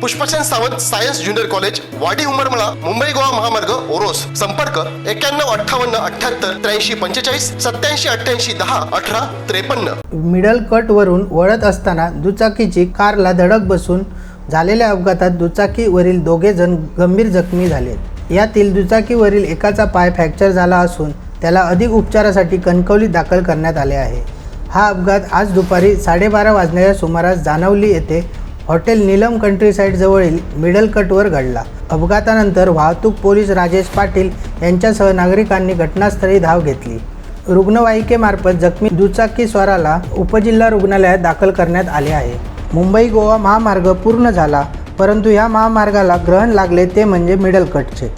Pushpachand Sawant science junior college Wadi Umarmala Mumbai Goa महामार्ग ओरोस. संपर्क एक्क्याण्णव अठ्ठावन्न अठ्ठ्याहत्तर त्र्याऐंशी पंचेचाळीस सत्याऐंशी अठ्ठ्याऐंशी दहा अठरा त्रेपन्न. मिडल कटवरून वळत असताना दुचाकीची कारला धडक बसून झालेल्या अपघातात दुचाकीवरील दोघे जण गंभीर जखमी झालेत. यातील दुचाकीवरील एकाचा पाय फ्रॅक्चर झाला असून त्याला अधिक उपचारासाठी कणकवलीत दाखल करण्यात आले आहे. हा अपघात आज दुपारी साडेबारा वाजण्याच्या सुमारास जानवली येथे हॉटेल नीलम कंट्रीसाईड जवळील मिडल कटवर घडला. अपघातानंतर वाहतूक पोलीस राजेश पाटील यांच्यासह नागरिकांनी घटनास्थळी धाव घेतली. रुग्णवाहिकेमार्फत जखमी दुचाकी स्वाराला उपजिल्हा रुग्णालयात दाखल करण्यात आले आहे. मुंबई गोवा महामार्ग पूर्ण झाला परंतु या महामार्गाला ग्रहण लागले ते म्हणजे मिडल कटचे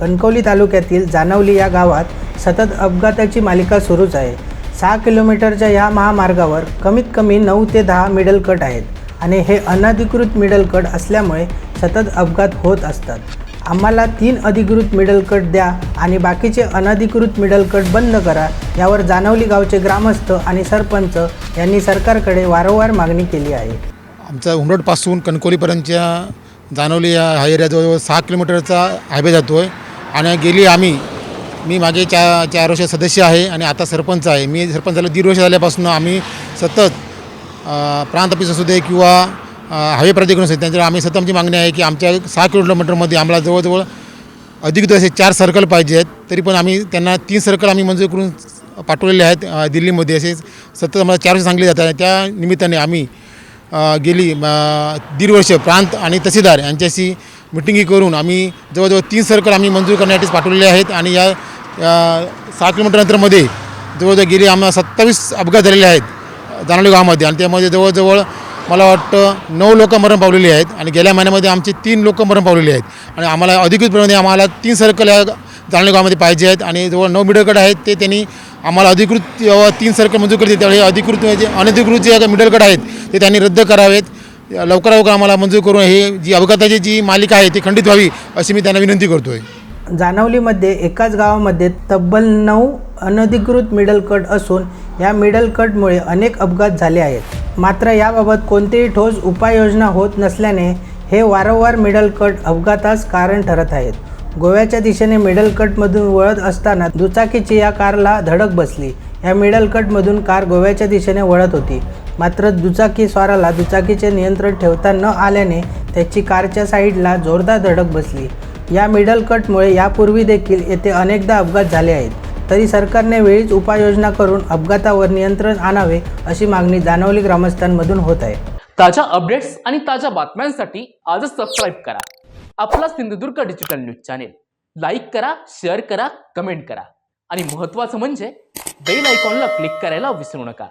कणकवली तालुक्यातील जानवली या गावात सतत अपघाताची मालिका सुरूच आहे. सहा किलोमीटरच्या या महामार्गावर कमीत कमी नऊ ते दहा मिडल कट आहेत. आणि हे अनधिकृत मिडल कट असल्यामुळे सतत अपघात होत असतात. आम्हाला तीन अधिकृत मिडल कट द्या आणि बाकीचे अनधिकृत मिडल कट बंद करा यावर जानवली गावचे ग्रामस्थ आणि सरपंच यांनी सरकारकडे वारंवार मागणी केली आहे. आमचा उमरडपासून कणकोलीपर्यंतच्या जानवली या हा एरिया जवळजवळ सहा किलोमीटरचा हायवे जातो आहे आणि गेली आम्ही मी माझे चा चार वर्ष सदस्य आहे आणि आता सरपंच आहे. मी सरपंच झालं दीड वर्ष झाल्यापासून आम्ही सतत प्रांत ऑफिस असू दे किंवा हायवे प्राधिकरण असू दे त्यांच्यावर आम्ही सतत आमची मागणी आहे की आमच्या सहा किलोमीटरमध्ये आम्हाला जवळजवळ अधिक असे चार सर्कल पाहिजे आहेत तरी पण आम्ही त्यांना तीन सर्कल आम्ही मंजूर करून पाठवलेले आहेत दिल्लीमध्ये. असे सतत आम्हाला चार वर्ष सांगले जातात. त्या निमित्ताने आम्ही गेली दीड वर्ष प्रांत आणि तहसीलदार यांच्याशी मिटिंगी करून आम्ही जवळजवळ तीन सर्कल आम्ही मंजूर करण्यासाठी पाठवलेले आहेत आणि या या सहा किलोमीटर अंतरमध्ये जवळजवळ गेली आम्हाला सत्तावीस अपघात झालेले आहेत. जानवली गावामध्ये आणि त्यामध्ये जवळजवळ मला वाटतं नऊ लोक मरण पावलेली आहेत आणि गेल्या महिन्यामध्ये आमचे तीन लोक मरण पावलेली आहेत. आणि आम्हाला अधिकृतपणे आम्हाला तीन सर्कल या जानवली गावामध्ये पाहिजे आहेत आणि जवळ नऊ मिडलगड आहेत ते त्यांनी आम्हाला अधिकृत तीन सर्कल मंजूर करते त्यावेळी अधिकृत जे अनधिकृत जे मिडलगड आहेत ते त्यांनी रद्द करावेत. लवकर लवकर आम्हाला मंजूर करून हे जी अपघाताची जी मालिका आहे ती खंडित व्हावी अशी मी त्यांना विनंती करतो आहे जानवलीमध्ये एकाच गावामध्ये तब्बल नऊ अनधिकृत मिडल कट असून या मिडल कटमुळे अनेक अपघात झाले आहेत. मात्र याबाबत कोणतीही ठोस उपाययोजना होत नसल्याने हे वारंवार मिडल कट अपघातास कारण ठरत आहेत. गोव्याच्या दिशेने मिडल कटमधून वळत असताना दुचाकीची या कारला धडक बसली. या मिडल कटमधून कार गोव्याच्या दिशेने वळत होती. मात्र दुचाकी स्वाराला दुचाकीचे नियंत्रण ठेवता न आल्याने त्याची कारच्या साईडला जोरदार धडक बसली. या मिडल कटमुळे यापूर्वी देखील येथे अनेकदा अपघात झाले आहेत. तरी सरकारने वेळीच उपाययोजना करून अपघातावर नियंत्रण आणावे अशी मागणी जाणवली ग्रामस्थांमधून होत आहे. ताज्या अपडेट्स आणि ताज्या बातम्यांसाठी आजच सबस्क्राईब करा. आपला Sindhudurg digital news channel like करा शेअर करा कमेंट करा. आणि महत्त्वाचं म्हणजे बेल आयकॉनला क्लिक करायला विसरू नका.